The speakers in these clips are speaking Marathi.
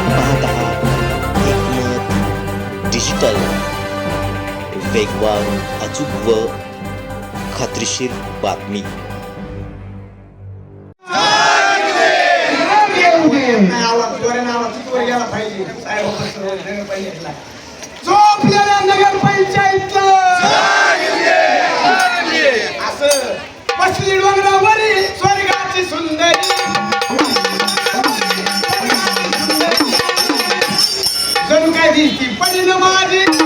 आपण पाहत आहात एकमत डिजिटल वेगवान अचूक व खात्रीशीर बातमी. जो असं पसली डोंगरावरील जणू काय दिसती पडीन माझी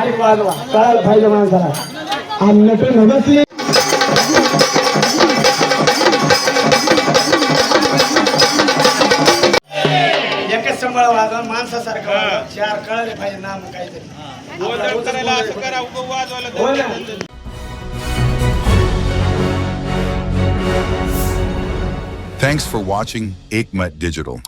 बारीक वाजवा कळायला पाहिजे माणसाला आणि नटून बसली एकच संबळ वाजवा माणसासारखं. चार कळले पाहिजे नाम काहीतरी. हो. Thanks for watching Aikmat Digital.